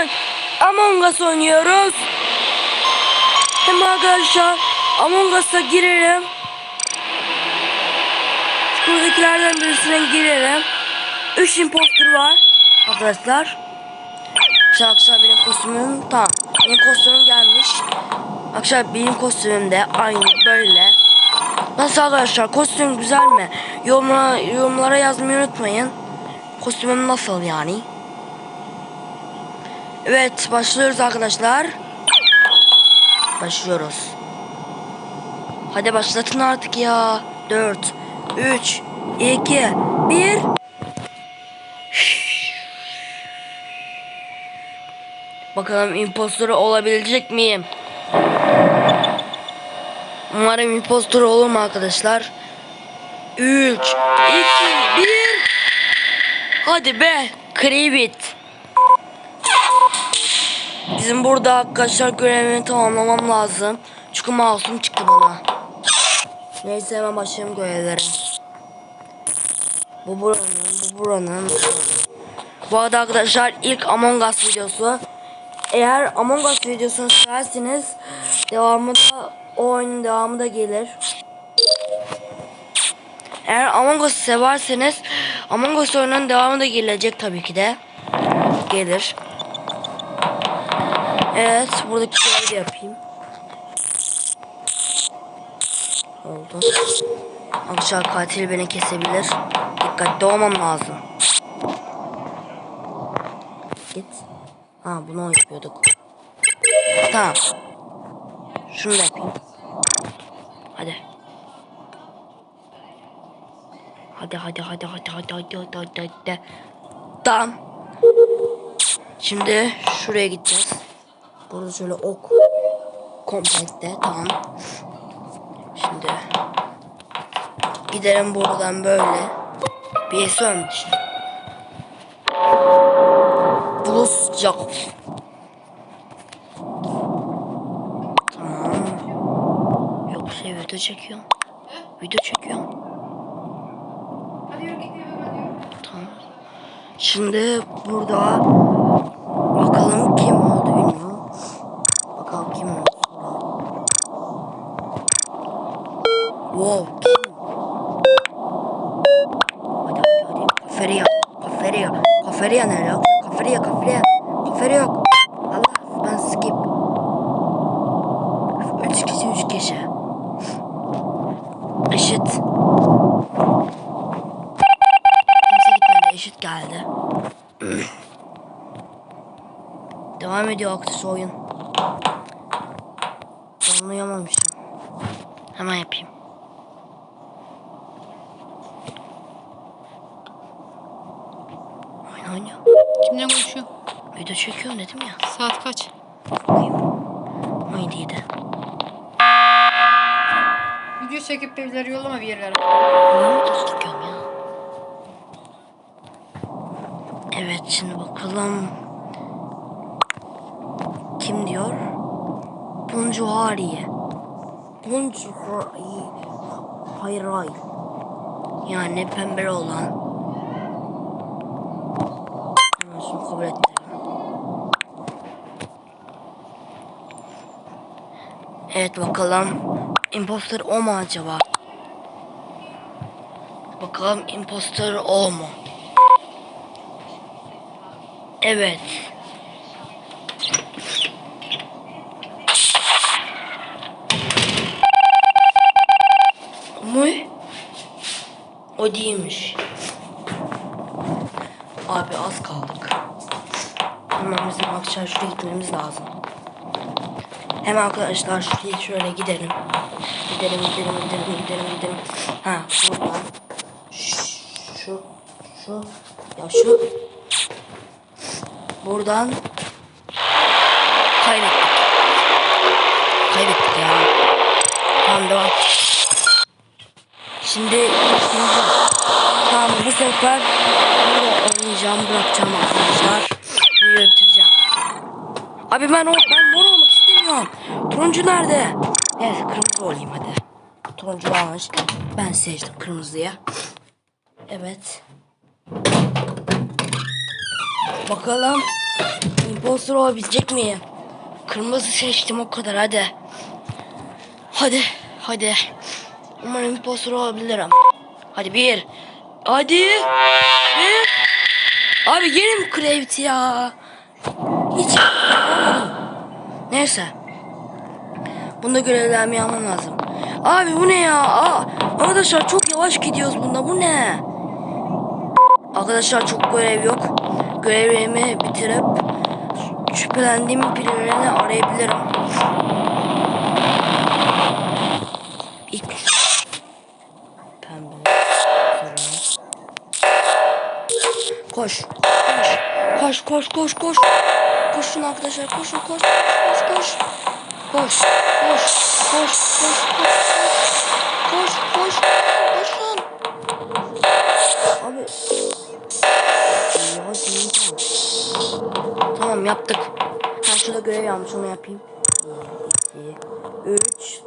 bugün Among Us oynuyoruz. Hem arkadaşlar Among Us'a girelim. Buradakilerden birisine girelim. 3 imposter var arkadaşlar. Akşam benim kostümüm tamam. Benim kostümüm gelmiş. Akşam benim kostümüm de aynı böyle. Nasıl arkadaşlar kostüm güzel mi? Yorumlara, yorumlara yazmayı unutmayın. Kostümüm nasıl yani? Evet başlıyoruz arkadaşlar. Başlıyoruz. Hadi başlatın artık ya. 4, 3, 2, 1. Bakalım impostor olabilecek miyim? Umarım impostor olurum arkadaşlar. 3, 2, 1. Hadi be. Krivit. Bizim burada arkadaşlar görevimi tamamlamam lazım. Çünkü masum çıktı bana. Neyse hemen başlayalım görevlere. Bu buranın, bu buranın. bu arada arkadaşlar ilk Among Us videosu. Eğer Among Us videosunu seversiniz devamı da o oyunun devamı da gelir. Eğer Among Us severseniz Among Us oyunun devamı da gelecek tabii ki de. Gelir. Evet buradaki görevi de yapayım. Oldu. Arkadaşlar katil beni kesebilir. Dikkatli olmam lazım. Git. Ha bunu yapıyorduk. Tamam. Şunu da yapayım. Hadi. Hadi hadi hadi hadi hadi hadi hadi hadi hadi. Tamam. Şimdi şuraya gideceğiz. Burada şöyle ok. Komplette tamam. Şimdi gidelim buradan böyle. Bir sönmüş. Plus Jacob. Tamam. Yok şey video çekiyorum. Video yürü. Tamam. Şimdi burada bakalım kim oldu bilmiyorum. Bakalım kim oldu. Wow kim? Hadi hadi hadi. Kaferiya. Kaferiya. Kaferiya nerede? Yok. Kaferiya kaferiya. Kaferiya yok. Allah ben skip. Üç kişi. Eşit. Kimse gitmedi. Eşit geldi. Devam ediyor aktif oyun. Anlayamamışım. Hemen yapayım. Oyun oynuyor. Kimle konuşuyor? Video çekiyorum dedim ya. Saat kaç? Bakayım. 17'ydi. Video çekip birileri yollama bir yerlere. Çekiyorum ya. Evet şimdi bakalım. Kim diyor? Buncuhariye. Buncuhariye. Hayray. Yani pembe olan. Şunu kabul ettirelim. Evet bakalım. Imposter o mu acaba? Bakalım imposter o mu? Evet. Mu? O değilmiş. Abi az kaldık. Hemen bizim akşam şuraya gitmemiz lazım. Hemen arkadaşlar şuraya şöyle gidelim. Gidelim gidelim gidelim gidelim gidelim. Ha şuradan. Ş- Şu. Şu. Ya şu. Buradan. Kaybettik. Kaybettik ya. Tamam devam. Şimdi şimdi tamam bu sefer burada oynayacağım bırakacağım arkadaşlar. Videoyu bitireceğim. Abi ben o ben istemiyorum. Turuncu nerede? Evet kırmızı olayım hadi. Turuncu almış. Ben seçtim kırmızıya. Evet. Bakalım imposter olabilecek miyim? Kırmızı seçtim o kadar hadi. Hadi. Hadi. Umarım imposter olabilirim. Hadi bir. Hadi. Bir. Abi gelin mi Cravity ya? Hiç. Neyse. Bunda görevlerimi yapmam lazım. Abi bu ne ya? Aa, arkadaşlar çok yavaş gidiyoruz bunda. Bu ne? Arkadaşlar çok görev yok. Görevlerimi bitirip şüphelendiğim birilerini arayabilirim. İlk. Koş. Koş. Koş koş koş koş. Koşun arkadaşlar koşun koş koş koş. Koş. Koş. Koş. Koş. Koş. Koş. Koş. Koşun. Abi. Ya değil Tamam yaptık. Ben şurada görev yapmış onu yapayım. 1, 2, 3,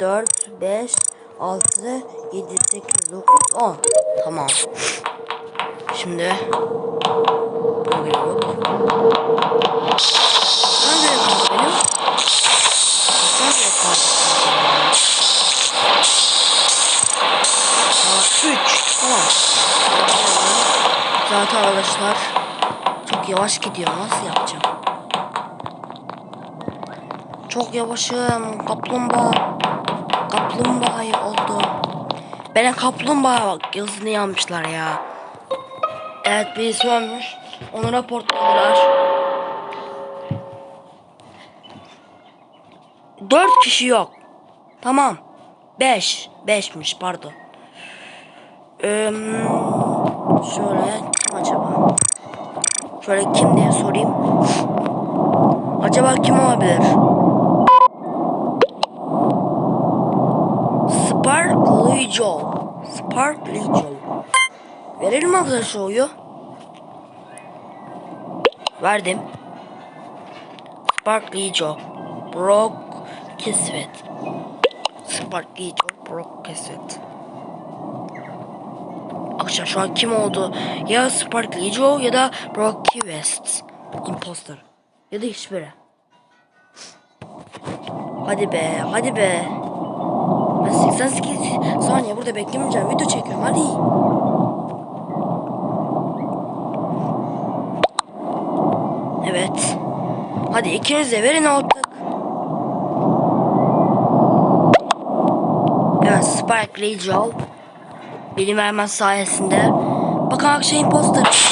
4, 5, 6, 7, 8, 9, 10. Tamam. Şimdi bu görev yok. Nerede kaldı benim? Nerede kaldı? Aa, 3. Tamam. Zaten arkadaşlar çok yavaş gidiyor. Nasıl yapacağım? Çok yavaşım. Kaplumbağa. Kaplumbağa oldu. Bana kaplumbağa bak yazını yanmışlar ya. Evet birisi ölmüş. Onu raporladılar. Dört kişi yok. Tamam. Beş. Beşmiş pardon. Ee, şöyle kim acaba? Şöyle kim diye sorayım. Acaba kim olabilir? Sparkly Joe. Sparkly Joe. Verelim arkadaşlar oyu? Verdim. Sparkly Joe. Brock Kismet. Sparkly Joe. Brock Kismet. Arkadaşlar şu an kim oldu? Ya Sparkly Joe ya da Brock West. Imposter. Ya da hiçbiri. Hadi be, hadi be. Ben 88 saniye burada beklemeyeceğim. Video çekiyorum hadi. Evet. Hadi ikiniz de verin artık. Evet Sparkly Joe. Benim vermen sayesinde. Bakın akşam imposter.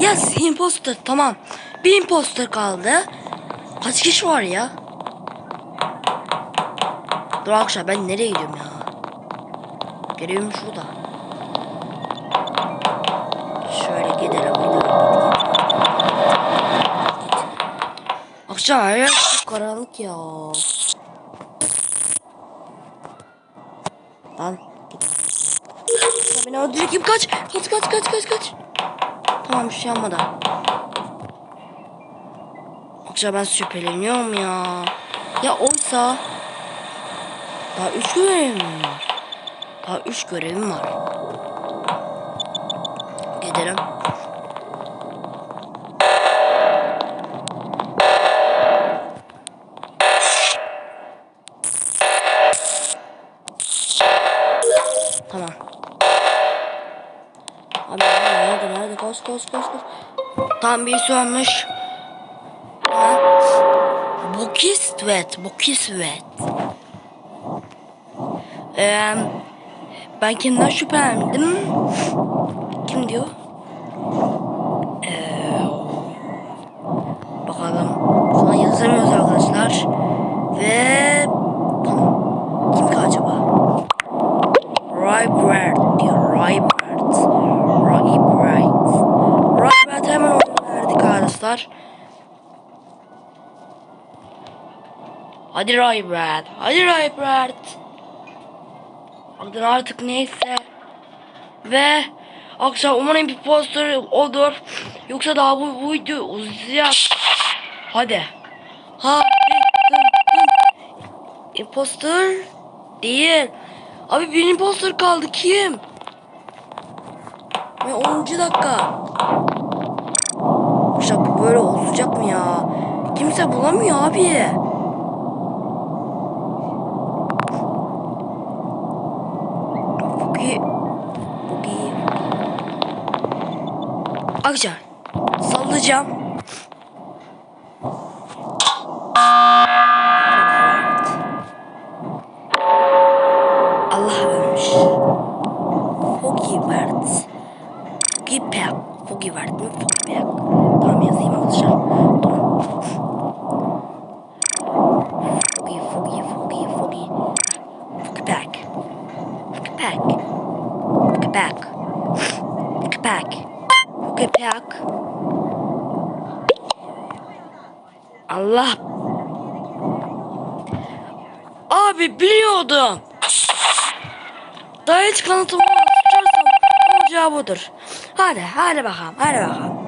Yes imposter tamam. Bir imposter kaldı. Kaç kişi var ya? Dur akşam ben nereye gidiyorum ya? Görevim şurada. Şöyle gidelim gidelim. Git, git, git. Akşam her yer karanlık ya. Lan git. Ya beni öldürecek kim kaç? Kaç kaç kaç kaç kaç. Tamam bir şey yapmadı. Akşam ben şüpheleniyorum ya. Ya oysa daha üç görevim var. Daha üç görevim var. Gidelim. Koş koş koş koş. Tam bir sönmüş. Ha? Bukisvet, Bukisvet. Ee, ben kimden şüphelendim? Kim diyor? Ee, bakalım. Şu an yazamıyoruz arkadaşlar. Ve tamam. Kim ki acaba? Rybert diyor. Rybert. Rybert. Rybert hemen onu verdik arkadaşlar. Hadi Rybert. Hadi Rybert. Adın artık neyse. Ve akşam umarım bir poster olur. Yoksa daha bu, bu video uzayacak. Hadi. Ha. Imposter değil. Abi bir imposter kaldı kim? Ve 10. dakika. Böyle olacak mı ya? Kimse bulamıyor abi. Çok iyi. Arkadaşlar sallayacağım. Fogi pek. Fogi pek. Allah. Abi biliyordum. Daha hiç kanıtımı tutarsam olacağı budur. Hadi hadi bakalım hadi bakalım.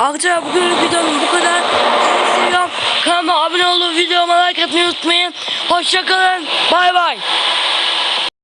Arkadaşlar bugünlük videom bu kadar. Seviyorum. Kanalıma abone olup videoma like atmayı unutmayın. Hoşçakalın. Bay bay.